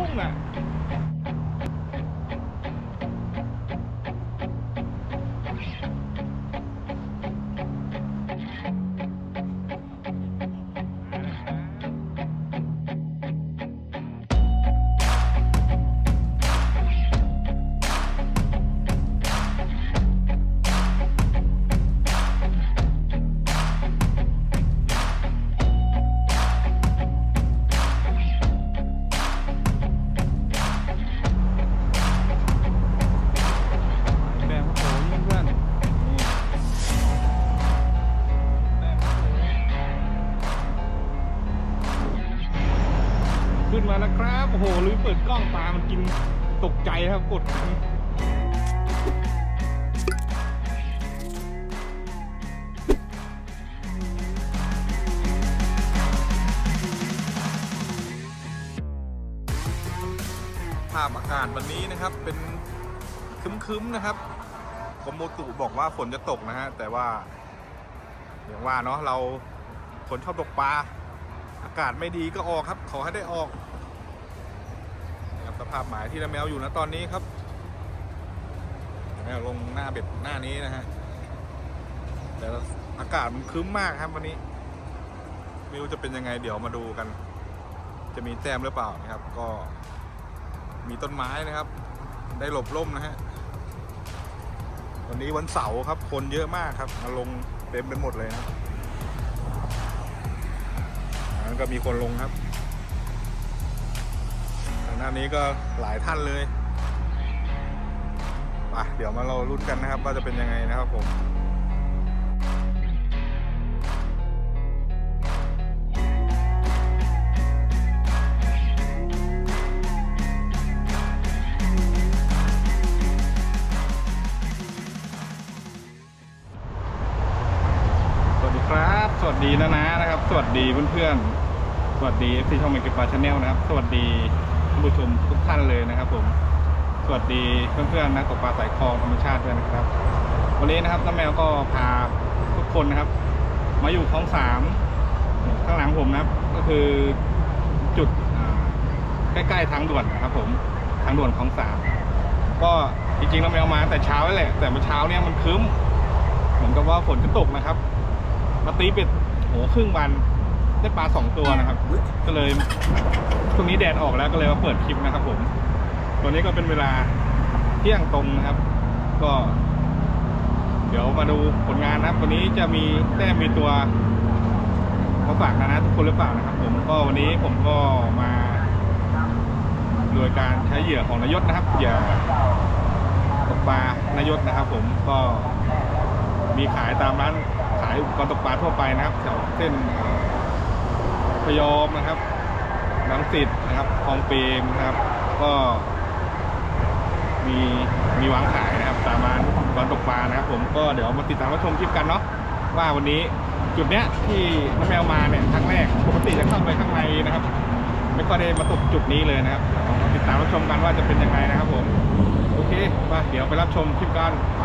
พุ่งาพอากาศวันนี้นะครับเป็นคึ้มๆนะครับกรมอุตุบอกว่าฝนจะตกนะฮะแต่ว่าอย่างว่าเนาะเราฝนชอบตกปลาอากาศไม่ดีก็ออกครับ ขอให้ได้ออกนี่ครับสภาพหมายที่น้าแมวอยู่นะตอนนี้ครับแมวลงหน้าเบ็ดหน้านี้นะฮะแต่อากาศมันคึ้มมากครับวันนี้ ไม่รู้จะเป็นยังไงเดี๋ยวมาดูกัน จะมีแต้มหรือเปล่านะครับ ก็ มีต้นไม้นะครับ ได้หลบร่มนะฮะวันนี้วันเสาร์ครับ คนเยอะมากครับ มาลงเต็มไปหมดเลยนะครับอันนั้นก็มีคนลงครับทางหน้านี้ก็หลายท่านเลยไปเดี๋ยวมาเราลุ้นกันนะครับ ว่าจะเป็นยังไงนะครับผม เพื่อนๆ สวัสดีที่ช่องเมกิปาชาแนลนะครับ สวัสดีท่านผู้ชมทุกท่านเลยนะครับ ผม สวัสดีเพื่อนๆนักตกปลาสายคลองธรรมชาติด้วยนะครับ วันนี้นะครับน้าแมวก็พาทุกคนนะครับ มาอยู่คลองสามข้างหลังผมนะครับ ก็คือจุดใกล้ๆทางด่วนนะครับ ผมทางด่วนคลองสามก็จริงๆน้าแมวมาแต่เช้าแล้วแหละ แต่เมื่อเช้าเนี่ยมันครึ้ม เหมือนกับว่าฝนจะตกนะครับ มาตีเป็ดโหครึ่งวัน ได้ปลาสองตัวนะครับ ก็เลยช่วงนี้แดดออกแล้วก็เลยมาเปิดคลิปนะครับผมตอนนี้ก็เป็นเวลาเที่ยงตรงนะครับ ก็ เดี๋ยวมาดูผลงานนะครับ วันนี้จะมีแต้มมีตัวมาฝากนะนะทุกคนหรือเปล่านะครับ ผมก็วันนี้ผมก็มาโดยการใช้เหยื่อของนายศนะครับเหยื่อตกปลานายศนะครับ ผมก็มีขายตามร้านขายอุปกรณ์ตกปลาทั่วไปนะครับแถวเส้น พยอมนะครับลังสิตนะครับคลองเปรมนะครับ ก็มีมีวางขายนะครับ ตามร้านอุปกรณ์ตกปลานะครับ ผมก็เดี๋ยวมาติดตามรับชมคลิปกันเนาะว่าวันนี้จุดเนี้ยที่น้าแมวมาเนี่ยครั้งแรกปกติจะเข้าไปข้างในนะครับ ไม่ค่อยได้มาตกจุดนี้เลยนะครับมาติดตามรับชมกันว่าจะเป็นยังไงนะครับ ผมโอเคมาเดี๋ยวไปรับชมคลิปกันไป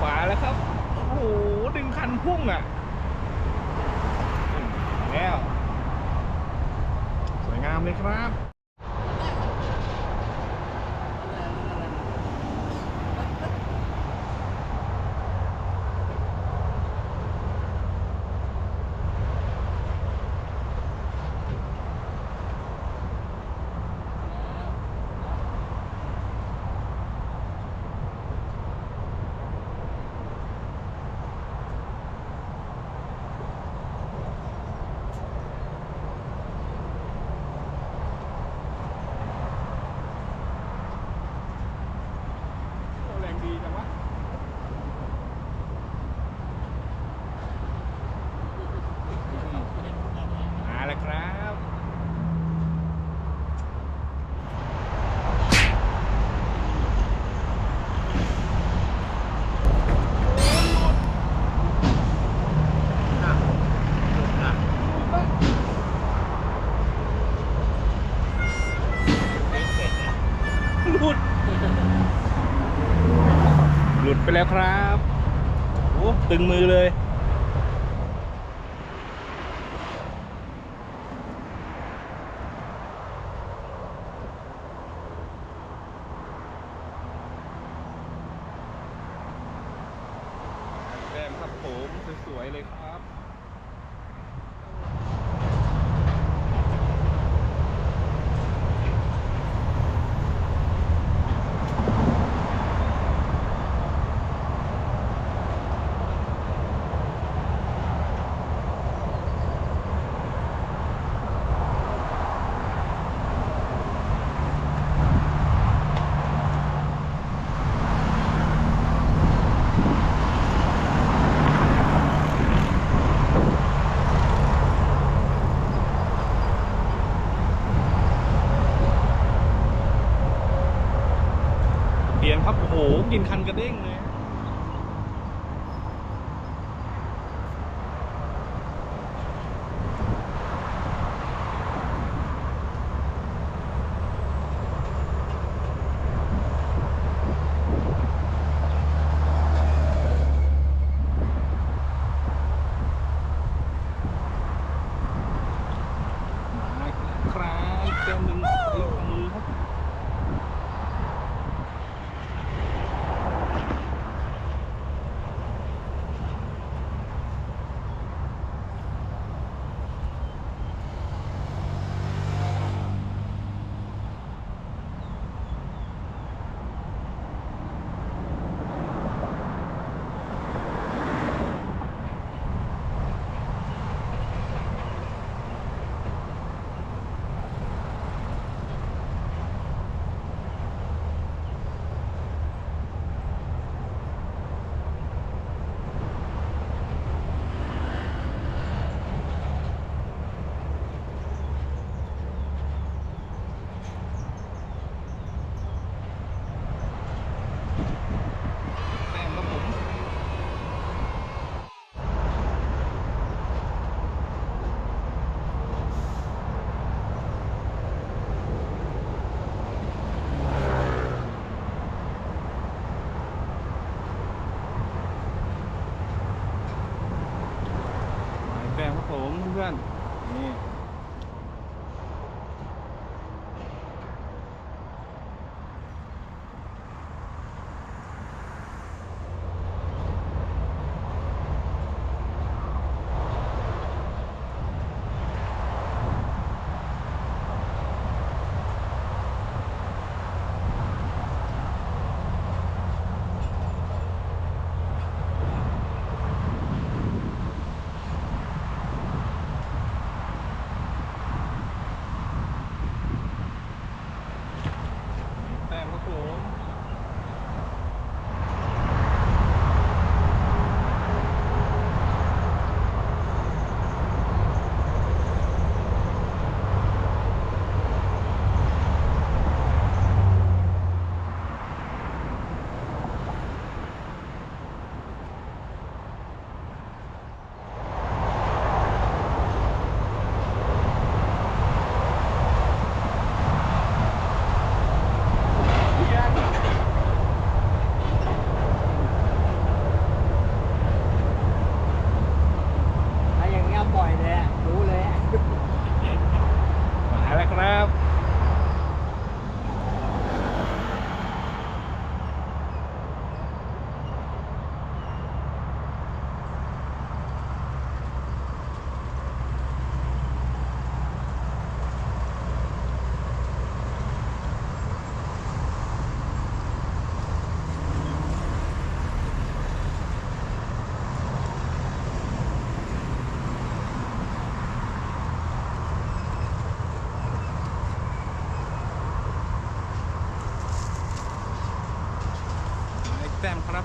ขวาแล้วครับ โอ้โห ดึงคันพุ่งอะ แล้ว สวยงามเลยครับ โด ไปแล้วครับโอ้ตึงมือเลย แต้มครับผมสวยๆเลยครับ กินคันกระเด้งเลย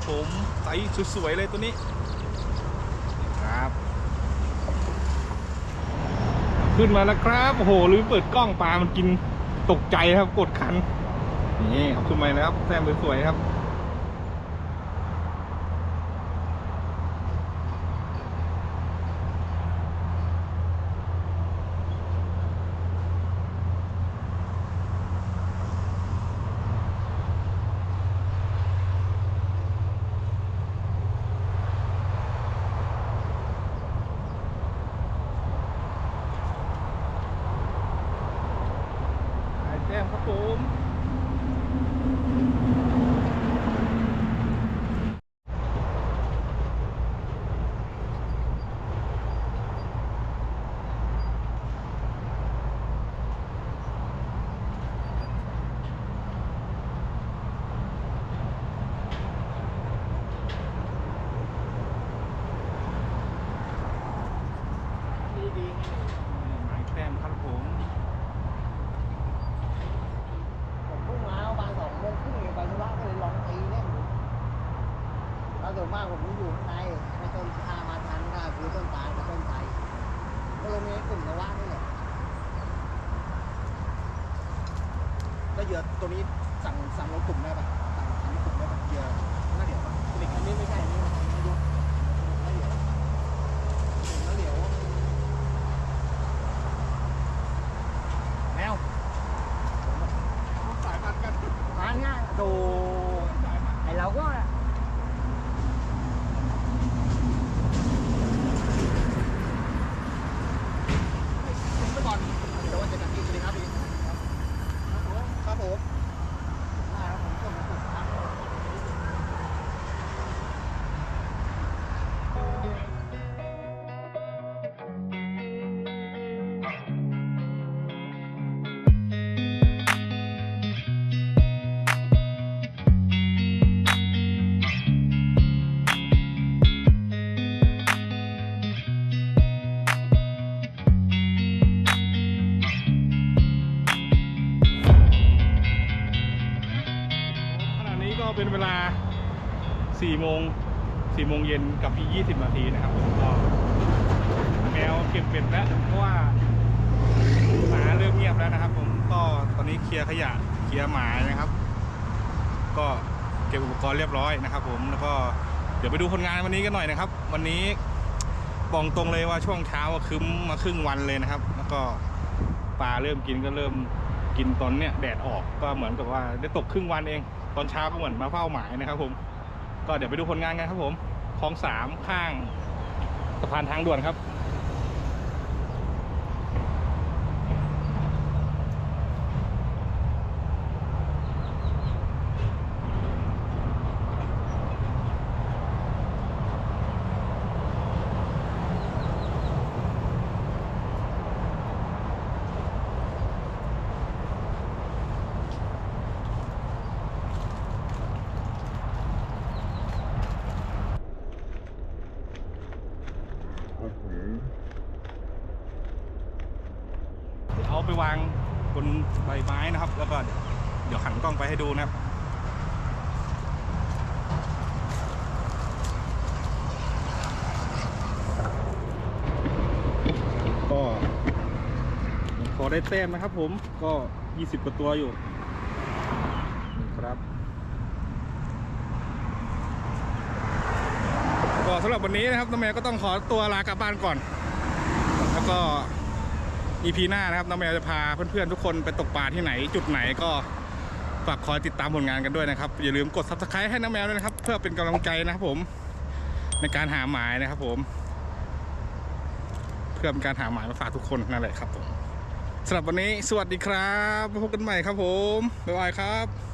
ครับผมไซส์สวยๆเลยตัวนี้ครับ ขึ้นมาแล้วครับโอ้โหลืมเปิดกล้องปลามันกินตกใจครับกดคันนี่ครับขึ้นมาแล้วครับแต้มสวยๆครับ มครับผม ผมอยู่ข้างในในต้นพามาทันก็คือต้นตาลกับต้นไทรก็ลยมีกลุ่มละว่านนี่แหละแล้วเหยื่อตัวนี้สั่งสั่งลงกลุ่มได้ปะสั่งทำกลุ่มได้ปะเหยื่อน่าเดี๋ยวปะอันนี้ไม่ใช่ โมง4โมงเย็นกับอีก20นาทีนะครับผมก็แมวเก็บเป็ดแล้วเพราะว่าหมาเริ่มเงียบแล้วนะครับ ผมก็ตอนนี้เคลียร์ขยะเคลียร์หมานะครับ ก็เก็บอุปกรณ์เรียบร้อยนะครับ ผมแล้วก็เดี๋ยวไปดูผลงานวันนี้กันหน่อยนะครับ วันนี้บอกตรงเลยว่าช่วงเช้าคึ้มมาครึ่งวันเลยนะครับ แล้วก็ปลาเริ่มกินก็เริ่มกินตอนเนี้ยแดดออกก็เหมือนกับว่าได้ตกครึ่งวันเอง ตอนเช้าก็เหมือนมาเฝ้าหมายนะครับผม ก็เดี๋ยวไปดูผลงานกันครับผมคลองสามข้างสะพานทางด่วนครับ เอา ไปวางบนใบไม้นะครับ แล้วก็เดี๋ยวหันกล้องไปให้ดูนะครับก็พอได้แต้มนะครับผมก็ 20 กว่าตัวอยู่ครับ ก็สำหรับวันนี้นะครับน้องแมวก็ต้องขอตัวลากลับบ้านก่อน แล้วก็ EP หน้านะครับน้องแมวจะพาเพื่อนๆทุกคนไปตกปลาที่ไหนจุดไหนก็ฝากคอยติดตามผลงานกันด้วยนะครับ อย่าลืมกด subscribe ให้น้องแมวด้วยนะครับ เพื่อเป็นกำลังใจนะครับผมในการหาหมายนะครับผม เพื่อเป็นการหาหมายมาฝากทุกคนนั่นแหละครับผมสำหรับวันนี้สวัสดีครับพบกันใหม่ครับผมบ๊ายบายครับ